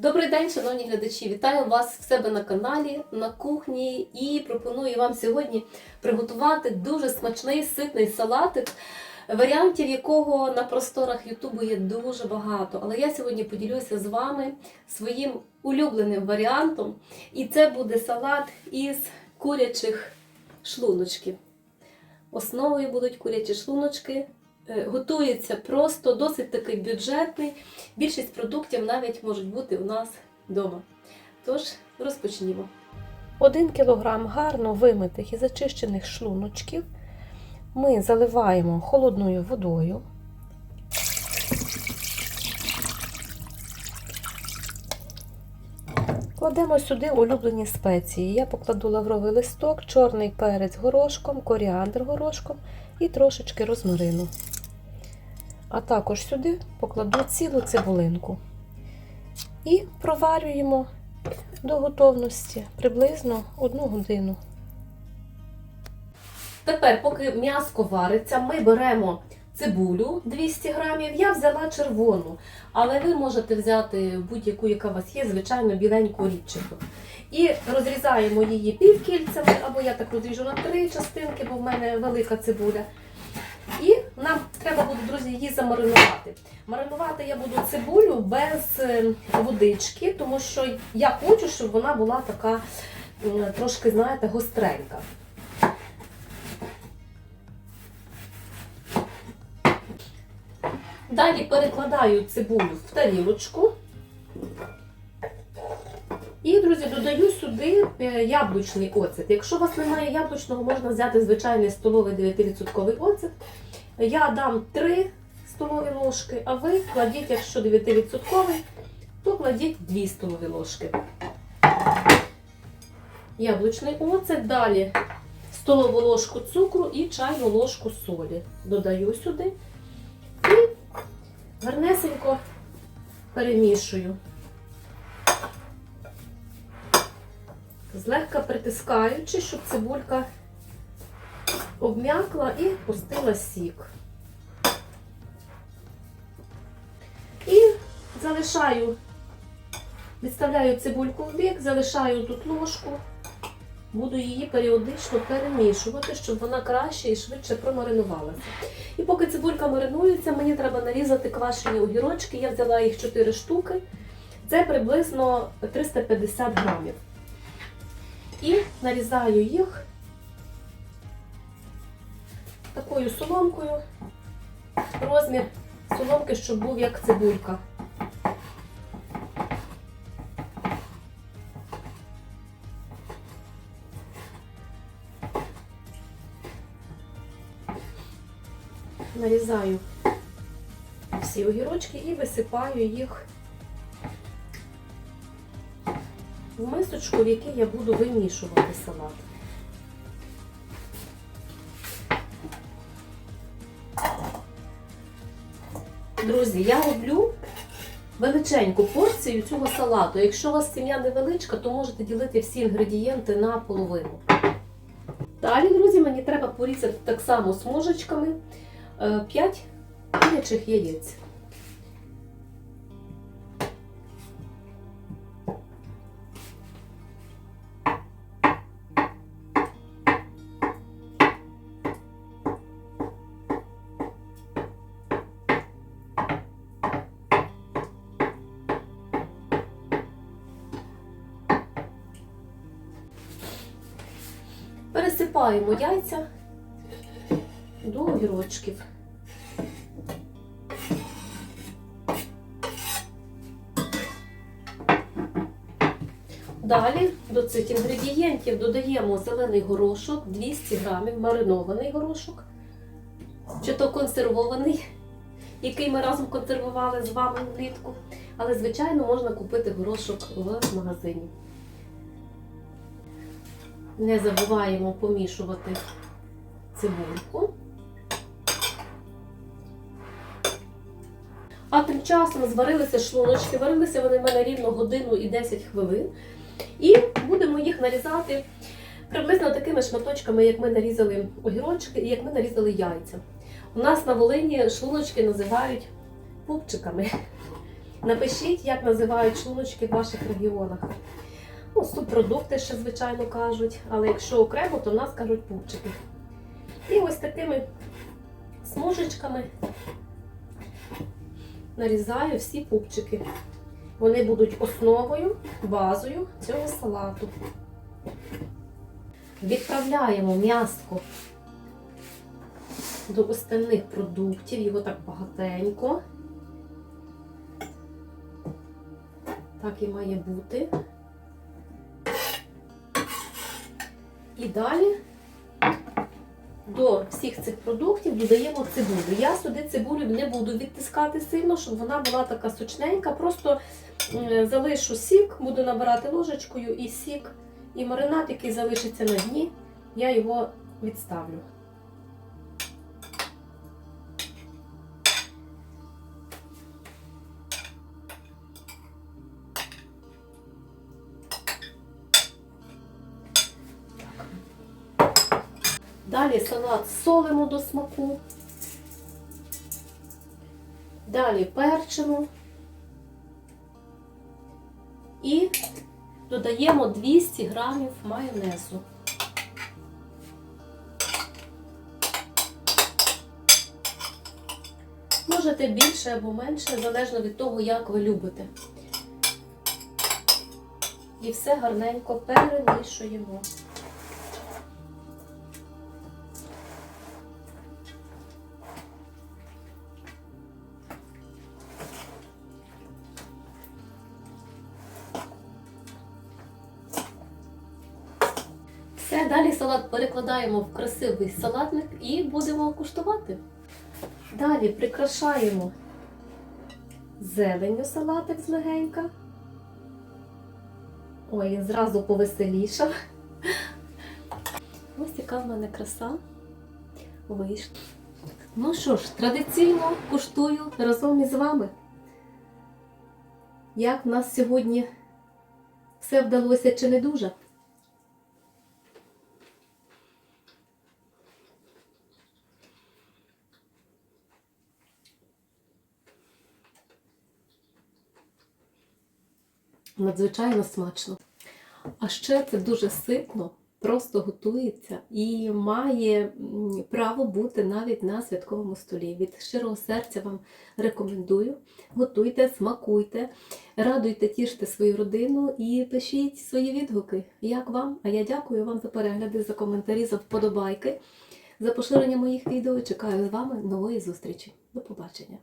Добрий день, шановні глядачі! Вітаю вас в себе на каналі, на кухні і пропоную вам сьогодні приготувати дуже смачний ситний салатик, варіантів якого на просторах Ютубу є дуже багато. Але я сьогодні поділюся з вами своїм улюбленим варіантом. І це буде салат із курячих шлуночків. Основою будуть курячі шлуночки. Е, Готується просто досить такий бюджетний. Більшість продуктів навіть можуть бути у нас вдома. Тож розпочнімо. 1 кг гарно вимитих і зачищених шлуночків ми заливаємо холодною водою. Кладемо сюди улюблені спеції. Я покладу лавровий листок, чорний перець горошком, коріандр горошком і трошечки розмарину. А також сюди покладу цілу цибулинку. І проварюємо до готовності приблизно 1 годину. Тепер, поки м'яско вариться, ми беремо цибулю 200 грамів. Я взяла червону, але ви можете взяти будь-яку, яка у вас є, звичайно, біленьку рідчику. І розрізаємо її півкільцями, або я так розріжу на три частинки, бо в мене велика цибуля. Нам треба буде, друзі, її замаринувати. Маринувати я буду цибулю без е, водички, тому що я хочу, щоб вона була така трошки, знаєте, гостренька. Далі перекладаю цибулю в тарілочку. І, друзі, додаю сюди е, яблучний оцет. Якщо у вас немає яблучного, можна взяти звичайний столовий 9% оцет. Я дам 3 столові ложки, а ви кладіть, якщо 9%, то кладіть 2 столові ложки. Яблучний оцет, далі столову ложку цукру і чайну ложку солі. Додаю сюди і гарнесенько перемішую. Злегка притискаючи, щоб цибулька обм'якла і пустила сік. І залишаю, відставляю цибульку в бік, залишаю тут ложку, буду її періодично перемішувати, щоб вона краще і швидше промаринувалася. І поки цибулька маринується, мені треба нарізати квашені огірочки. Я взяла їх 4 штуки. Це приблизно 350 грамів. І нарізаю їх такою соломкою. Розмір соломки, щоб був як цибулька. Нарізаю всі огірочки і висипаю їх в мисочку, в якій я буду вимішувати салат. Друзі, я роблю величеньку порцію цього салату. Якщо у вас сім'я невеличка, то можете ділити всі інгредієнти на половину. Далі, друзі, мені треба порізати так само смужечками 5 курячих яєць. Пересипаємо яйця до огірочків. Далі до цих інгредієнтів додаємо зелений горошок 200 грамів, маринований горошок, чи то консервований, який ми разом консервували з вами влітку. Але, звичайно, можна купити горошок в магазині. Не забуваємо помішувати цибульку. А тим часом зварилися шлуночки, варилися вони в мене рівно годину і 10 хвилин. І будемо їх нарізати приблизно такими шматочками, як ми нарізали огірочки і як ми нарізали яйця. У нас на Волині шлуночки називають пупчиками. Напишіть, як називають шлуночки в ваших регіонах. Ну, субпродукти ще, звичайно, кажуть, але якщо окремо, то в нас кажуть пупчики. І ось такими смужечками нарізаю всі пупчики. Вони будуть основою, базою цього салату. Відправляємо м'яско до остальних продуктів, його так багатенько. Так і має бути. І далі до всіх цих продуктів додаємо цибулю. Я сюди цибулю не буду відтискати сильно, щоб вона була така сочненька. Просто залишу сік, буду набирати ложечкою і сік, і маринад, який залишиться на дні, я його відставлю. Далі салат солимо до смаку. Далі перчимо. І додаємо 200 грамів майонезу. Можете більше або менше, залежно від того, як ви любите. І все гарненько перемішуємо. Все, далі салат перекладаємо в красивий салатник і будемо куштувати. Далі прикрашаємо зеленню салатик з легенька. Ой, зразу повеселішав. Ось яка в мене краса вийшла. Ну що ж, традиційно куштую разом із вами. Як в нас сьогодні все вдалося чи не дуже? Надзвичайно смачно. А ще це дуже ситно, просто готується і має право бути навіть на святковому столі. Від щирого серця вам рекомендую. Готуйте, смакуйте, радуйте, тіште свою родину і пишіть свої відгуки. Як вам? А я дякую вам за перегляди, за коментарі, за вподобайки, за поширення моїх відео. Чекаю з вами нової зустрічі. До побачення!